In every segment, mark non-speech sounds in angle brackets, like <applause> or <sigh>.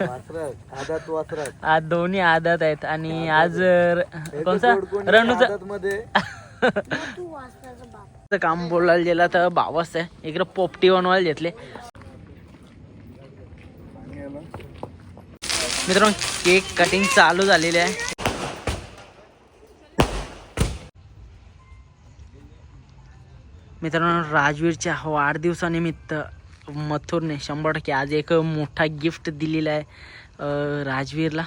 वासरत आदात वासरत आज दोन्ही आदात आहेत आणि आज र- कोणचा रणूचा. मध्ये काम बोलायला गेला तर बावस आहे. इकडे पोपटी बनवायला घेतले. मित्रांनो केक कटिंग चालू झालेली आहे. मित्रांनो राजवीरच्या वाढदिवसानिमित्त मथुरने शंभर टक्के आज एक मोठा गिफ्ट दिलेला आहे राजवीरला.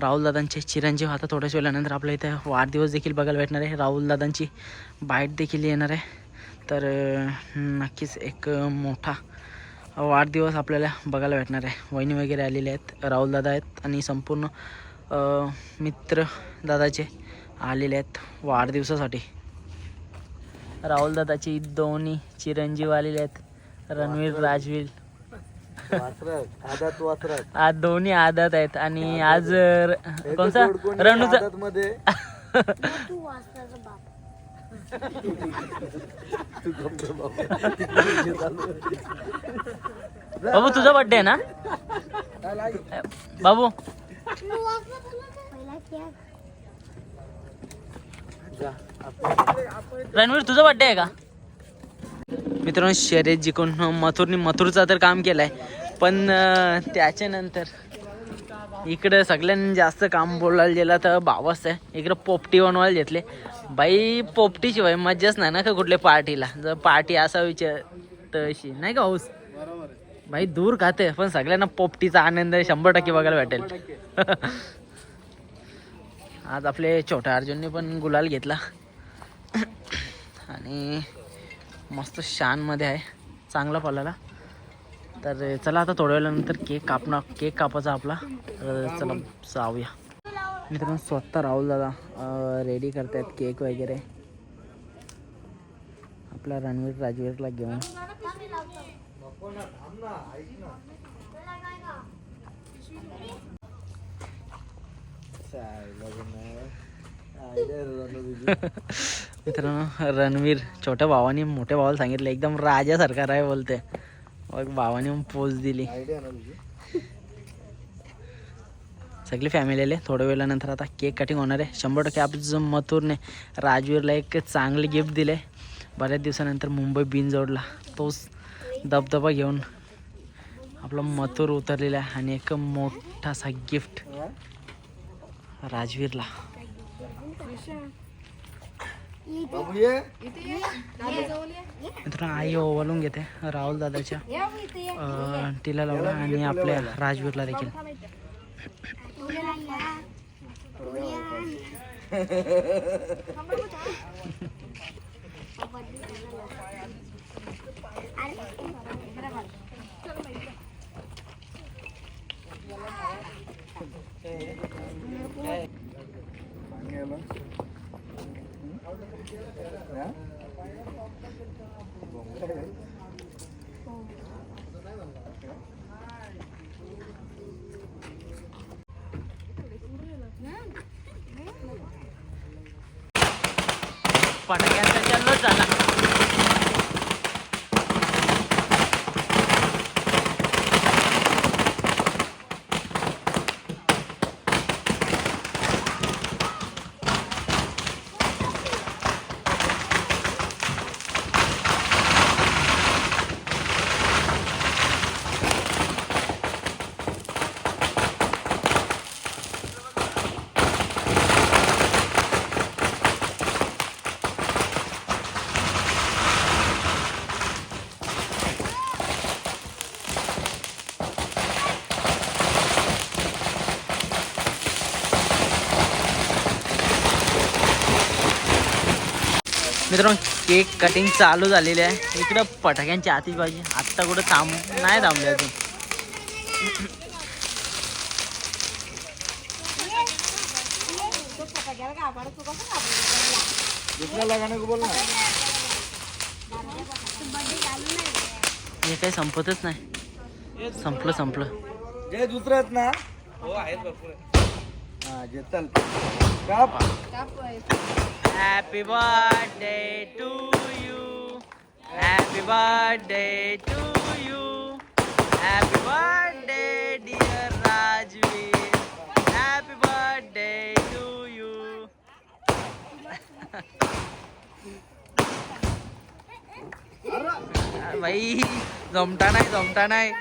राहुलदादांचे चिरंजीव आता थोड्याच वेळानंतर आपल्या इथं वाढदिवस देखील बघायला भेटणार आहे. राहुलदादांची बाईट देखील येणार आहे. तर नक्कीच एक मोठा वाढदिवस आपल्याला बघायला भेटणार आहे. वहिनी वगैरे आलेले आहेत राहुलदादा आहेत आणि संपूर्ण मित्र दादाचे आलेले आहेत वाढदिवसासाठी. राहुलदादाची दोन्ही चिरंजीव आलेले आहेत. रणवीर राजवीर. वासरत आदात वासरत आज दोन्ही आदात आहेत. आणि आज र- कोणचा रणूचा आदात मध्ये <laughs> बाबू तुझा बर्थडे आहे ना? बाबू. रणवीर तुझा बर्थडे आहे का? मित्रांनो शर्यत जिंकून मथुरनी मथुरचा तर काम केलंय. पण त्याच्यानंतर इकडं सगळ्यांनी जास्त काम बोलायला गेलं तर बावस आहे. इकडं पोपटी बनवायला घेतले. बाई पोपटीशिवाय मज्जाच नाही ना का कुठल्या पार्टीला? जर पार्टी असा विचार तशी. नाही का हौस बाई दूर खाते पण सगळ्यांना पोपटीचा आनंद शंभर टक्के बघायला भेटेल. <laughs> आज आपले छोट्या अर्जुनने पण गुलाल घेतला. <coughs> आणि मस्त शानमध्ये आहे. चांगला पळाला तर चला आता थोड्या वेळानंतर केक कापणार केक कापायचा आपला. तर चला जाऊया. मित्रांनो स्वतः राहुल दादा रेडी करतायत केक वगैरे. आपला रणवीर राजवीरला घेऊन. <laughs> मित्रांनो रणवीर छोट्या भावाने मोठ्या भावाला सांगितलं एकदम राजासारखा आहे बोलते. मग भावाने पोच दिली. सगळी फॅमिली आले थोड्या वेळानंतर आता केक कटिंग होणार आहे. शंभर टक्के आपण मथुरने राजवीरला एक चांगले गिफ्ट दिले बऱ्याच दिवसानंतर मुंबई बिन जोडला. तोच दबदबा घेऊन आपला मथुर उतरलेला आहे आणि एक मोठासा गिफ्ट राजवीरला. बाबू ये. मित्रांनो आई ओवाळून घेते राहुल दादाच्या. अं, तिला लावला आणि आपल्या राजवीरला देखील. पाणी आलं हा? फटाक्यांचा जल्लोष झाला मित्रांनो केक कटिंग चालू झालेली आहे. इकडं फटाक्यांची आतिषबाजी आत्ता कुठं थांब नाही थांबले अजून. दुसऱ्या लगाने को बोल ना हे काही संपतच नाही. संपलं संपलं. जे दुसरं आहेत ना? हो आहेत हा happy birthday to you happy birthday to you happy birthday dear Rajveer happy birthday to you भाई जमता नाही जमता नाही.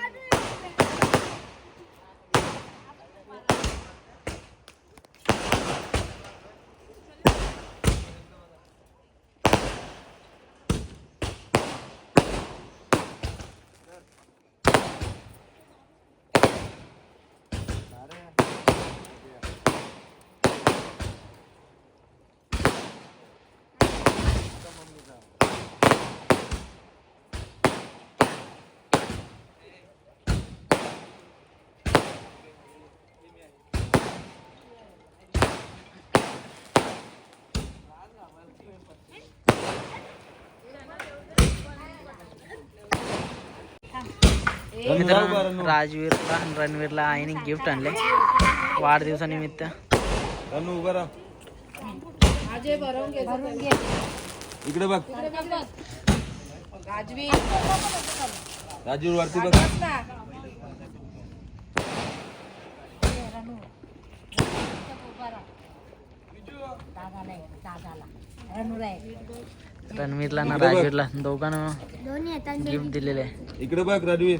मित्रांनो राजवीरला आणि रणवीरला आईने गिफ्ट आणले. वाढदिवसानिमित्त. इकडे बघ. राजवी. राजू वरती बघ. रणवीरला ना राजवीरला दोघांना गिफ्ट दिलेले. आहे इकडे बघ रणवीर राजवीर.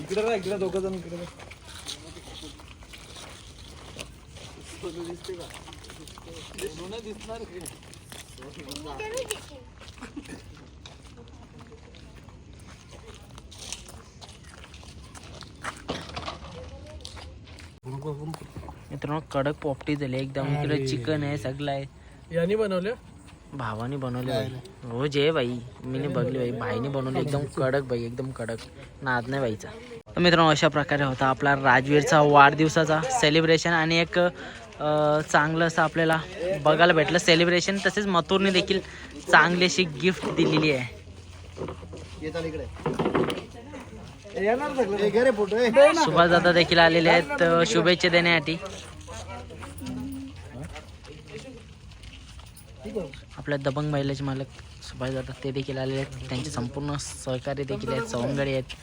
इकडे राहा इकडे दोघं जण इकडे. मित्रांनो कडक पोपटी झाली एकदम. इकडे चिकन आहे सगळं आहे. यांनी बनवलं? भावाने बनवले बाई. हो जे बाई. मी नाही बघली बाई. भाईने बनवली. एकदम कडक बाई. एकदम कडक. नाद नाही बाईचा. तर मित्रांनो अशा प्रकारे होता आपला राजवीरचा वाढदिवसाचा सेलिब्रेशन आणि एक चांगलं असं आपल्याला बघायला भेटलं. सेलिब्रेशन तसेच मथुरने देखील चांगली अशी गिफ्ट दिलेली आहे. सुभाष दादा देखील आलेले आहेत शुभेच्छा देण्यासाठी. आपल्या दबंग बैलाचे मालक सुभाष दादा ते देखील आलेले आहेत. त्यांचे संपूर्ण सहकारी देखील आहेत सवंगडी आहेत.